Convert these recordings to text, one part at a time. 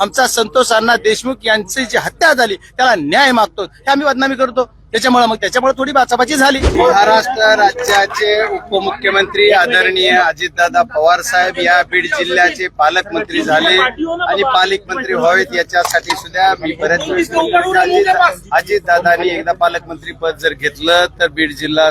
आमचा संतोष अण्णा देशमुख यांची जी हत्या झाली त्याला न्याय मागतो. हे आम्ही बदनामी करतो. त्याच्यामुळे मग त्याच्यामुळे थोडी बाचाबाची झाली. महाराष्ट्र राज्याचे उपमुख्यमंत्री आदरणीय अजितदादा पवार साहेब या बीड जिल्ह्याचे पालकमंत्री झाले आणि पालकमंत्री व्हावेत याच्यासाठी सुद्धा मी बऱ्याच वेळेस अजितदादांनी एकदा पालकमंत्री पद जर घेतलं तर बीड जिल्हा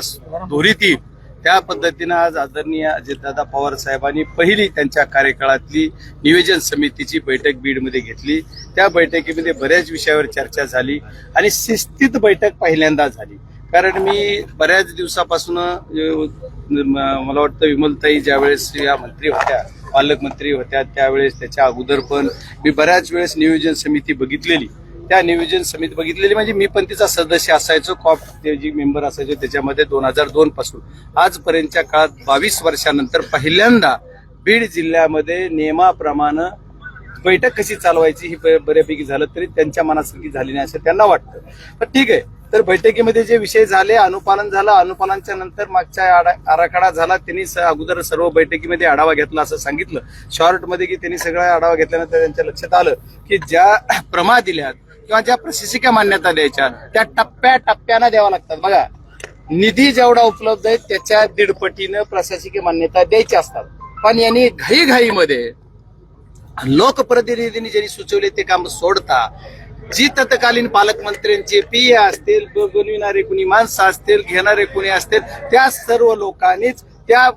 धोरीतील त्या पद्धतीनं आज आदरणीय अजितदादा पवार साहेबांनी पहिली त्यांच्या कार्यकाळातली नियोजन समितीची बैठक बीडमध्ये घेतली. त्या बैठकीमध्ये बऱ्याच विषयावर चर्चा झाली आणि शिस्तीत बैठक पहिल्यांदा झाली. कारण मी बऱ्याच दिवसापासून म- मला वाटतं विमलताई ज्यावेळेस या मंत्री होत्या पालकमंत्री होत्या त्यावेळेस त्याच्या अगोदर पण मी बऱ्याच वेळेस नियोजन समिती बघितलेली. त्या नियोजन समिती बघितलेली. म्हणजे मी पण तिचा सदस्य असायचो कॉप जी मेंबर असायचो त्याच्यामध्ये दोन हजार दोन पासून. आजपर्यंतच्या काळात बावीस वर्षानंतर पहिल्यांदा बीड जिल्ह्यामध्ये नियमाप्रमाणे बैठक कशी चालवायची ही ब- बऱ्यापैकी झालं तरी त्यांच्या मनासारखी झाली नाही असं त्यांना वाटतं. पण ठीक आहे. तर बैठकीमध्ये जे विषय झाले अनुपालन झालं अनुपालनच्या नंतर मागच्या आडा- आराखडा झाला. त्यांनी स- अगोदर सर्व बैठकीमध्ये आढावा घेतला असं सांगितलं. शॉर्टमध्ये की त्यांनी सगळा आढावा घेतल्यानंतर त्यांच्या लक्षात आलं की ज्या प्रमा दिल्यात किंवा ज्या प्रशासकीय मान्यता द्यायच्या त्या टप्प्या टप्प्यानं द्याव्या लागतात. बघा निधी जेवढा उपलब्ध आहे त्याच्या दीडपटीनं प्रशासकीय मान्यता द्यायच्या असतात. पण यांनी घाईघाईमध्ये लोकप्रतिनिधींनी ज्यांनी सुचवले ते काम सोडता जी तत्कालीन पालकमंत्र्यांचे पीए असतील बनविणारे कुणी माणसं असतील घेणारे कुणी असतील त्या सर्व लोकांनीच त्या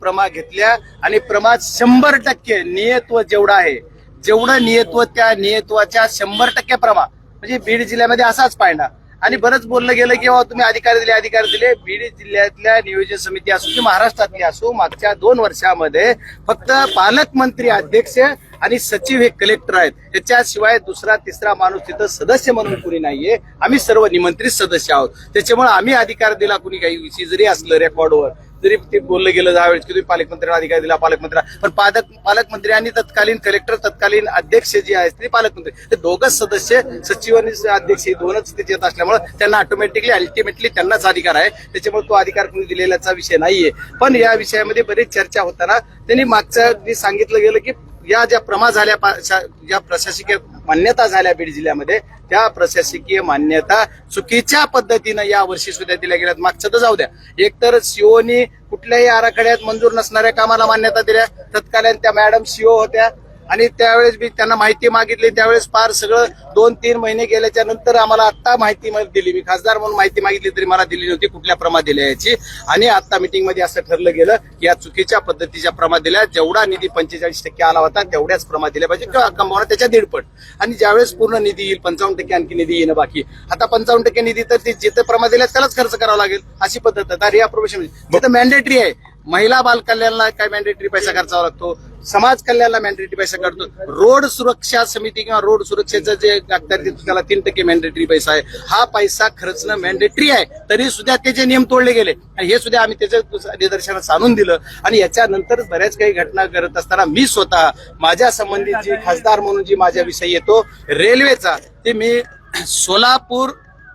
प्रमा घेतल्या आणि प्रमा शंभर टक्के नियत्व जेवढं आहे जेवढं नियत्व त्या नियत्वाच्या शंभर टक्के प्रमा म्हणजे बीड जिल्ह्यामध्ये असाच पाहिला आणि बरंच बोललं गेलं की तुम्ही अधिकार दिले अधिकार दिले. बीड जिल्ह्यातल्या नियोजन समिती असो की महाराष्ट्रातली असो मागच्या दोन वर्षामध्ये फक्त पालकमंत्री अध्यक्ष आणि सचिव हे कलेक्टर आहेत. त्याच्याशिवाय दुसरा तिसरा माणूस तिथं सदस्य म्हणून कुणी नाहीये. आम्ही सर्व निमंत्रित सदस्य आहोत. त्याच्यामुळे आम्ही अधिकार दिला कुणी काही विषय जरी असलं रेकॉर्डवर जरी ते बोललं गेलं त्यावेळेस की तुम्ही पालकमंत्र्यांना अधिकार दिला पालकमंत्री पण पालक पालकमंत्री आणि तत्कालीन कलेक्टर तत्कालीन अध्यक्ष जे आहेत ते पालकमंत्री. ते दोघच सदस्य सचिव आणि अध्यक्ष हे दोनच तिथे येत असल्यामुळे त्यांना ऑटोमॅटिकली अल्टिमेटली त्यांनाच अधिकार आहे. त्याच्यामुळे तो अधिकार कोणी दिलेल्याचा विषय नाहीये. पण या विषयामध्ये बरीच चर्चा होताना त्यांनी मागच्या सांगितलं गेलं की या ज्या प्रमा झाल्या पा- शा- ज्या प्रशासकीय मान्यता झाल्या बीड जिल्ह्यामध्ये त्या प्रशासकीय मान्यता चुकीच्या पद्धतीनं या वर्षी सुद्धा दिल्या गेल्यात. मागचं तर जाऊ द्या. एकतर सीओनी कुठल्याही आराखड्यात मंजूर नसणाऱ्या कामाला मान्यता दिल्या. तत्कालीन त्या मॅडम सीओ होत्या. आणि त्यावेळेस मी त्यांना माहिती मागितली. त्यावेळेस फार सगळं दोन तीन महिने गेल्याच्यानंतर आम्हाला आता माहिती दिली. मी खासदार म्हणून माहिती मागितली तरी मला दिली नव्हती कुठल्या प्रमा दिल्या याची. आणि आता मिटिंगमध्ये असं ठरलं गेलं की या चुकीच्या पद्धतीच्या प्रमा दिल्या. जेवढा निधी पंचेचाळीस टक्के आला होता तेवढ्याच प्रमा दिल्या पाहिजे. किंवा कमावणं त्याच्या दीडपट आणि ज्यावेळेस पूर्ण निधी येईल पंचावन्न टक्के आणखी निधी येणं बाकी. आता पंचावन्न टक्के निधी तर जिथे प्रमा दिल्या त्यालाच खर्च करावा लागेल अशी पद्धत आहे. तर प्रोफेशन जिथं मॅन्डेटरी आहे महिला बाल कल्याणला काय मॅन्डेटरी पैसा खर्चावा लागतो? समाज कल्याणला मॅन्डेटरी पैसा काढतो. रोड सुरक्षा समिती किंवा रोड सुरक्षेचं जे त्याला तीन टक्के मॅन्डेटरी पैसा आहे. हा पैसा खर्चणं मॅन्डेटरी आहे. तरी सुद्धा त्याचे नियम तोडले गेले आणि हे सुद्धा आम्ही त्याच्या निदर्शनास आणून दिलं. आणि याच्यानंतर बऱ्याच काही घटना करत असताना मी स्वतः माझ्या संबंधित जी खासदार म्हणून जी माझ्याविषयी येतो रेल्वेचा ते मी सोलापूर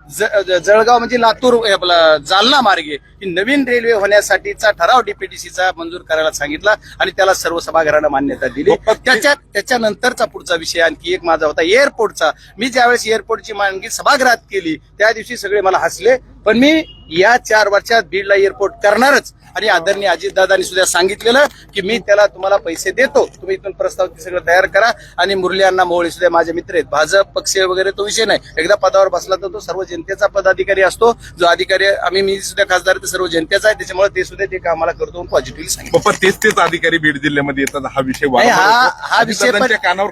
जळगाव म्हणजे लातूर आपलं जालना मार्गे ही नवीन रेल्वे होण्यासाठीचा ठराव डीपीटीसीचा मंजूर करायला सांगितला आणि त्याला सर्व सभागृहानं मान्यता दिली. त्याच्या त्याच्यानंतरचा पुढचा विषय आणखी एक माझा होता. एअरपोर्टचा. मी ज्यावेळेस एअरपोर्टची मागणी सभागृहात केली त्या दिवशी सगळे मला हसले. पण मी या चार वर्षात बीडला एअरपोर्ट करणारच. आणि आदरणीय अजितदादांनी सुद्धा सांगितलेलं की मी त्याला तुम्हाला पैसे देतो. तुम्ही इथून प्रस्ताव सगळं तयार करा. आणि मुरली अण्णा मोहोळे सुद्धा माझे मित्र आहेत. भाजप पक्ष वगैरे तो विषय नाही. एकदा पदावर बसला तर तो सर्व जनतेचा पदाधिकारी असतो. जो अधिकारी आम्ही मी सुद्धा खासदार आहे, ते सर्व जनतेचा आहे. त्याच्यामुळे ते सुद्धा ते कामाला करतो पॉझिटिव्हली सांगितलं. तेच तेच अधिकारी बीड जिल्ह्यामध्ये येतात. हा विषय हा. हा विषय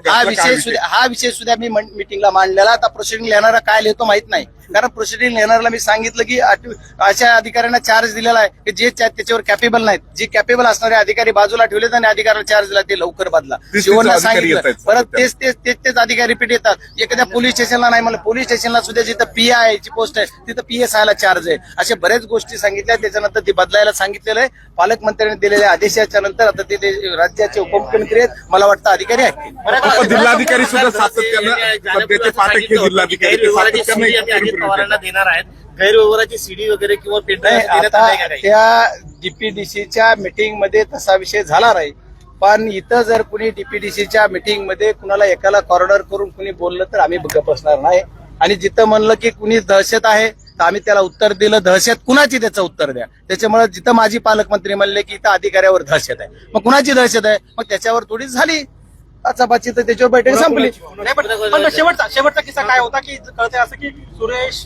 हा विषय सुद्धा हा विषय सुद्धा मी मिटिंगला मांडलेला. आता प्रोसिडिंग लिहिणारा काय लिहितो माहीत नाही. कारण प्रोसिडिंग लिहिणाऱ्याला मी सांगितलं की आठ- अशा अधिकाऱ्यांना चार्ज दिलेला आहे की जे त्या- त्याच्यावर कॅपेबल नाहीत. जे कॅपेबल असणारे अधिकारी बाजूला ठेवलेत आणि अधिकाऱ्याला चार्ज दिला ते लवकर बदला. शिवणला अधिकारी सांगितलं. परत. तेच तेच तेच तेच अधिकारी रिपीट येतात. एखाद्या पोलीस स्टेशनला नाही म्हणलं. पोलीस स्टेशनला सुद्धा जिथं पी आय ची पोस्ट आहे तिथं पी एस आयला चार्ज आहे. अशा बऱ्याच गोष्टी सांगितल्या त्याच्यानंतर ती बदलायला सांगितलेलं आहे. पालकमंत्र्यांनी दिलेल्या आदेशाच्या नंतर आता ते राज्याचे उपमुख्यमंत्री आहेत. मला वाटतं अधिकारी आहेत. जिल्हाधिकारी सुद्धा सातत्यानं सध्याचे पाठक जिल्हाधिकारी पवारांना. देणार आहेत. गैरव्यवहाराची सीडी वगैरे किंवा त्या डीपीडीसीच्या मीटिंगमध्ये तसा विषय झाला नाही. पण इथं जर कुणी डीपीडीसीच्या मिटिंगमध्ये कुणाला एकाला कॉर्नर करून कुणी बोललं तर आम्ही बसणार नाही. आणि जिथं म्हणलं की कुणी दहशत आहे तर आम्ही त्याला उत्तर दिलं दहशत कुणाची त्याचं उत्तर द्या. त्याच्यामुळे जिथं माझी पालकमंत्री म्हणले की इथं अधिकाऱ्यावर दहशत आहे. मग कुणाची दहशत आहे? मग त्याच्यावर थोडीच झाली. आचापाची तर त्याच्यावर बैठक संपली. नाही पण पण शेवटचा शेवटचा किस्सा काय होता की कळतंय असं की सुरेश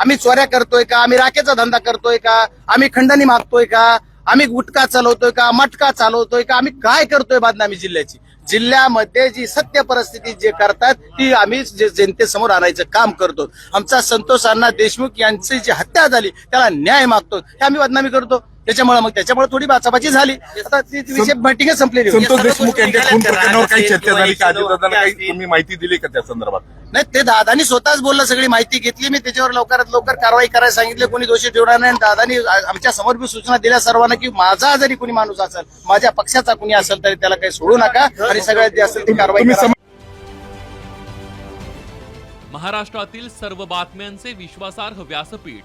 आम्ही चोऱ्या करतोय का? आम्ही राखेचा धंदा करतोय का? आम्ही खंडणी मागतोय का? आम्ही गुटखा चालवतोय का? मटका चालवतोय का? आम्ही काय करतोय बदनामी जिल्ह्याची? जिल्ह्यामध्ये जी सत्य परिस्थिती जे करतात ती आम्ही जे जनतेसमोर आणायचं काम करतो. आमचा संतोष अण्णा देशमुख यांची जी हत्या झाली त्याला न्याय मागतो. हे आम्ही बदनामी करतो. त्याच्यामुळे मग त्याच्यामुळे थोडी बाचाबाची झाली आता ती विषय बैठकच संपलेली होती. संतोष देशमुख यांच्या खून प्रकरणावर काही चर्चा झाली का अजितदादांना काही. तुम्ही माहिती दिली का त्या संदर्भात नाही ते दादानी स्वतःच बोललं सगळी माहिती घेतली मी त्याच्यावर लवकरात लवकर कारवाई करायला सांगितले कोणी दोषी ठेवणार नाही आणि दादानी आमच्यासमोर बी सूचना दिल्या सर्वांना की माझा जरी कोणी माणूस असेल माझ्या पक्षाचा कोणी असेल तरी त्याला काही सोडू नका आणि सगळ्यात जे असेल ती कारवाई तुम्ही करा. सम- महाराष्ट्रातील सर्व बातम्यांचे विश्वासार्ह व्यासपीठ